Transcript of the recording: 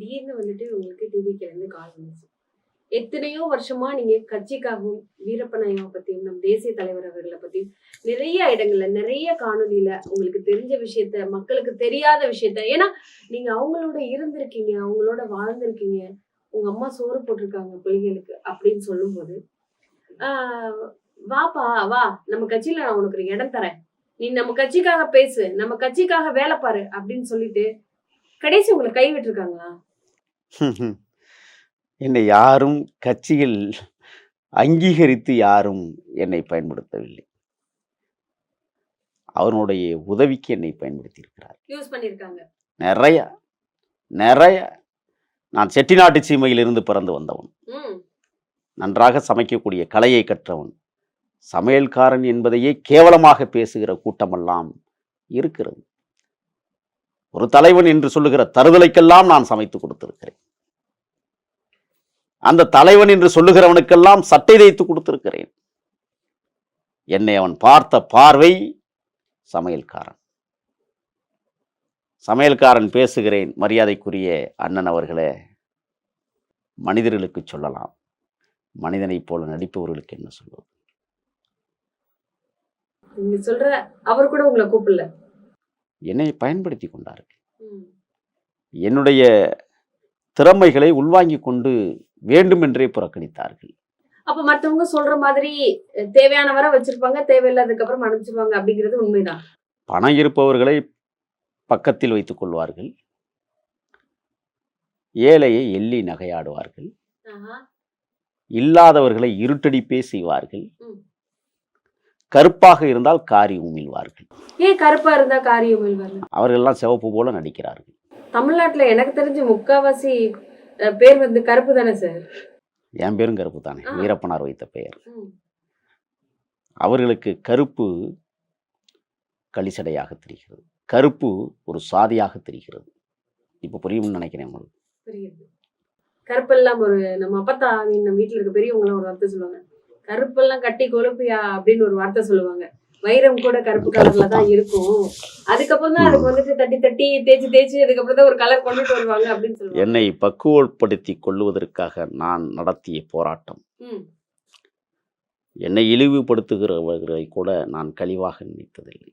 திடீர்னு வந்துட்டு உங்களுக்கு டிவிக்கு இருந்து கால் வந்துச்சு. எத்தனையோ வருஷமா நீங்க கட்சிக்காகவும் வீரப்பன் ஐயாவை பத்தியும் நம் தேசிய தலைவர் அவர்களை பத்தியும் நிறைய இடங்கள்ல நிறைய காணொலியில உங்களுக்கு தெரிஞ்ச விஷயத்த மக்களுக்கு தெரியாத விஷயத்த ஏன்னா நீங்க அவங்களோட இருந்திருக்கீங்க அவங்களோட வாழ்ந்திருக்கீங்க உங்க அம்மா சோறு போட்டிருக்காங்க பிள்ளைகளுக்கு அப்படின்னு சொல்லும்போது ஆஹ் வாப்பா வா நம்ம கட்சியில நான் உனக்கு ஒரு இடம் தரேன். நீ நம்ம கட்சிக்காக பேசு நம்ம கட்சிக்காக வேலை பாரு அப்படின்னு சொல்லிட்டு கடைசி உங்களை கை விட்டுருக்காங்களா என்னை யாரும் கட்சியில் அங்கீகரித்து யாரும் என்னை பயன்படுத்தவில்லை. அவனுடைய உதவிக்கு என்னை பயன்படுத்தி இருக்கிறார் நிறைய நிறைய. நான் செட்டிநாட்டு சீமையிலிருந்து பிறந்து வந்தவன். நன்றாக சமைக்கக்கூடிய கலையை கற்றவன். சமையல்காரன் என்பதையே கேவலமாக பேசுகிற கூட்டமெல்லாம் இருக்கிறது. ஒரு தலைவன் என்று சொல்லுகிற தருதலைக்கெல்லாம் நான் சமைத்து கொடுத்திருக்கிறேன். அந்த தலைவன் என்று சொல்லுகிறவனுக்கெல்லாம் சட்டை தைத்து கொடுத்திருக்கிறேன். என்னை அவன் பார்த்த பார்வை சமையல்காரன். சமையல்காரன் பேசுகிறேன் மரியாதைக்குரிய அண்ணன் அவர்களே மனிதர்களுக்கு சொல்லலாம். மனிதனைப் போல நடிப்பவர்களுக்கு என்ன சொல்வது? நீங்க சொல்ற அவர் கூட உங்களை கூப்பிடல. என்னை பயன்படுத்தி கொண்டார்கள். என்னுடைய திறமைகளை உள்வாங்கிக் கொண்டு வேண்டுமென்றே புறக்கணித்தார்கள். அப்ப மத்தவங்க சொல்ற மாதிரி தேவையானவரை வச்சிருப்பாங்க தேவையில்லாததுக்கு அப்புறம் அனுப்பிச்சிருவாங்க அப்படிங்கிறது உண்மைதான். பணம் இருப்பவர்களை பக்கத்தில் வைத்துக் கொள்வார்கள். ஏழையை எள்ளி நகையாடுவார்கள். இல்லாதவர்களை இருட்டடிப்பே செய்வார்கள். கருப்பாக இருந்தால் காரி உமிழ்வார்கள். ஏன் கருப்பா இருந்தா காரியம் வரல அவர்களெல்லாம் சிவப்பு போல நடிக்கிறார்கள். தமிழ்நாட்டுல எனக்கு தெரிஞ்சு முக்காவாசி பேர் வந்து கருப்பு தானே சார் என் பேரும் கருப்பு தானே. வீரப்பனார் வைத்த பெயர். அவர்களுக்கு கருப்பு களிசடையாக தெரிகிறது. கருப்பு ஒரு சாதியாக தெரிகிறது. இப்போ புரியும்னு நினைக்கிறேன் உங்களுக்கு. கருப்பெல்லாம் ஒரு நம்ம அப்பத்தா நம்ம வீட்டுல இருக்க பெரியவங்க ஒரு வார்த்தை சொல்லுவாங்க. கருப்பெல்லாம் கட்டி கொழுப்பியா அப்படின்னு ஒரு வார்த்தை சொல்லுவாங்க. வைரம் கூட கருப்பு கலர்ல தான் இருக்கும். அதுக்கப்புறம் தான் அதுக்கு வந்துட்டு தட்டி தட்டி தேய்ச்சி தேய்ச்சி அதுக்கப்புறம் தான் ஒரு கலர் கொண்டுட்டு வருவாங்க அப்படின்னு சொல்லுவாங்க. என்னை பக்குவப்படுத்தி கொள்வதற்காக நான் நடத்திய போராட்டம். என்னை இழிவுபடுத்துகிறவர்களை கூட நான் கழிவாக நினைத்ததில்லை.